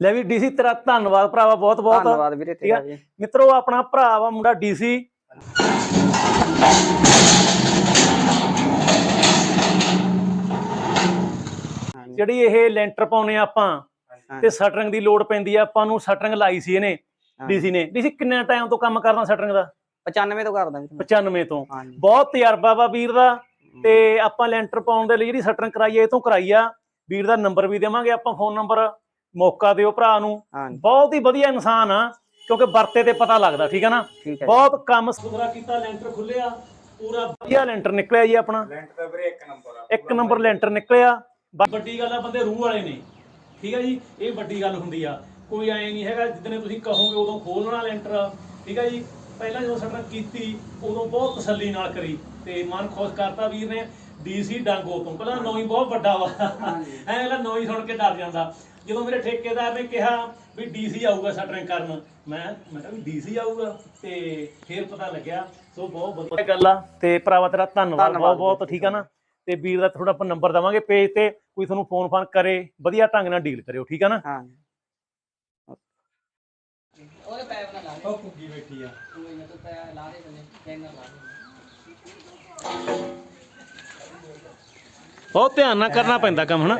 ਲੈ ਵੀ ਡੀਸੀ ਤੇਰਾ ਧੰਨਵਾਦ ਭਰਾਵਾ ਬਹੁਤ ਬਹੁਤ। ਧੰਨਵਾਦ ਵੀਰੇ ਠੀਕ ਵੀ। ਮਿੱਤਰੋ ਆਪਣਾ ਭਰਾ ਵਾ ਮੁੰਡਾ ਡੀਸੀ। ਜਿਹੜੀ ਇਹ ਲੈਂਟਰ ਪਾਉਨੇ ਆ ਆਪਾਂ। ਤੇ ਸ਼ਟਰਿੰਗ ਦੀ ਲੋਡ ਪੈਂਦੀ ਆ ਆਪਾਂ ਨੂੰ ਸ਼ਟਰਿੰਗ ਲਾਈ ਸੀ ਇਹਨੇ ਡੀਸੀ ਨੇ। ਡੀਸੀ ਕਿੰਨੇ ਟਾਈਮ ਤੋਂ ਕੰਮ ਕਰਦਾ ਸ਼ਟਰਿੰਗ ਦਾ? 95 ਤੋਂ ਕਰਦਾ ਵੀਰੇ। 95 ਤੋਂ। ਬਹੁਤ ਤਜਰਬਾ ਵਾ ਵੀਰ ਦਾ ਤੇ ਆਪਾਂ ਲੈਂਟਰ ਪਾਉਣ ਦੇ ਲਈ ਜਿਹੜੀ ਸ਼ਟਰਿੰਗ ਕਰਾਈ ਆ ਇਹ ਤੋਂ ਕਰਾਈ ਆ। ਵੀਰ ਦਾ ਨੰਬਰ ਵੀ ਦੇਵਾਂਗੇ ਆਪਾਂ ਫੋਨ ਨੰਬਰ। ਮੌਕਾ ਦਿਓ ਭਰਾ ਨੂੰ। ਹਾਂਜੀ। ਬਹੁਤ ਹੀ ਵਧੀਆ ਇਨਸਾਨ ਆ ਕਿਉਂਕਿ ਵਰਤੇ ਤੇ ਪਤਾ ਲੱਗਦਾ ਠੀਕ ਨਾ? ਹੈ ਜੀ। ਬਹੁਤ ਕੰਮ ਸੁਥਰਾ ਕੀਤਾ ਲੈਂਟਰ ਖੁੱਲਿਆ ਪੂਰਾ ਵਧੀਆ ਲੈਂਟਰ ਨਿਕਲਿਆ ਜੀ ਆਪਣਾ। ਲੈਂਟ ਦਾ ਵੀਰੇ ਇੱਕ ਨੰਬਰ ਆ ਇੱਕ ਨੰਬਰ ਲੈਂਟਰ ਨਿਕਲਿਆ। ਬ- ਵੱਡੀ ਗੱਲ ਆ ਬੰਦੇ ਰੂਹ ਵਾਲੇ ਨੇ ਠੀਕ ਆ ਜੀ? ਇਹ ਵੱਡੀ ਗੱਲ ਹੁੰਦੀ ਆ। ਕੋਈ ਐ ਨਹੀਂ ਹੈਗਾ ਜਿੱਦਨੇ ਤੁਸੀਂ ਕਹੋਗੇ ਉਦੋਂ ਖੋਲਣਾ ਲੈਂਟਰ। ਠੀਕ ਆ ਜੀ? ਪਹਿਲਾਂ ਜਦੋਂ ਸਟਰ ਕੀਤੀ ਉਦੋਂ ਬਹੁਤ ਤਸੱਲੀ ਨਾਲ ਕਰੀ। ਤੇ ਮਨ ਖੁਸ਼ ਕਰਤਾ ਵੀਰ ਨੇ ਡੀਸੀ ਡਾਂਗੋ ਤੋਂ। ਪਹਿਲਾਂ ਨੌਂ ਹੀ ਬਹੁਤ ਵੱਡਾ ਵਾ। ਐ ਪਹਿਲਾਂ ਨੌਂ ਹੀ ਸੁਣ ਕੇ ਡਰ ਜਾਂਦਾ। ਜਦੋਂ ਮੇਰੇ ਠੇਕੇਦਾਰ ਨੇ ਕਿਹਾ ਵੀ ਡੀਸੀ ਆਊਗਾ ਸ਼ਟਰਿੰਗ ਕਰਨ ਮੈਂ ਮੈਂ ਕਿਹਾ ਵੀ ਡੀਸੀ ਆਊਗਾ ਤੇ ਫਿਰ ਪਤਾ ਲੱਗਿਆ ਸੋ ਬਹੁਤ ਵਧੀਆ ਗੱਲ ਆ ਤੇ ਭਰਾਵਾ ਤੇਰਾ ਧੰਨਵਾਦ ਬਹੁਤ ਬਹੁਤ ਵੀਰ, ਠੀਕ ਆ ਨਾ? ਤੇ ਵੀਰ ਦਾ ਥੋੜਾ ਆਪਾਂ ਨੰਬਰ ਦਵਾਂਗੇ ਪੇਜ ਤੇ ਕੋਈ ਤੁਹਾਨੂੰ ਫੋਨ ਫਾਨ ਕਰੇ ਵਧੀਆ ਢੰਗ ਨਾਲ ਡੀਲ ਕਰਿਓ ਠੀਕ ਆ ਨਾ? ਹਾਂਜੀ ਉਹਦੇ ਪੈਪ ਨਾਲ ਲਾ ਦੇ। ਉਹ ਕੁੱਗੀ ਬੈਠੀ ਆ। ਕੋਈ ਨਾ ਤੂੰ ਪੈਪ ਲਾ ਦੇ ਥੱਲੇ ਚੈਨਲ ਲਾ ਦੇ। ਬਹੁਤ ਧਿਆਨ ਨਾਲ ਕਰਨਾ ਪੈਂਦਾ ਕੰਮ ਹਨਾ?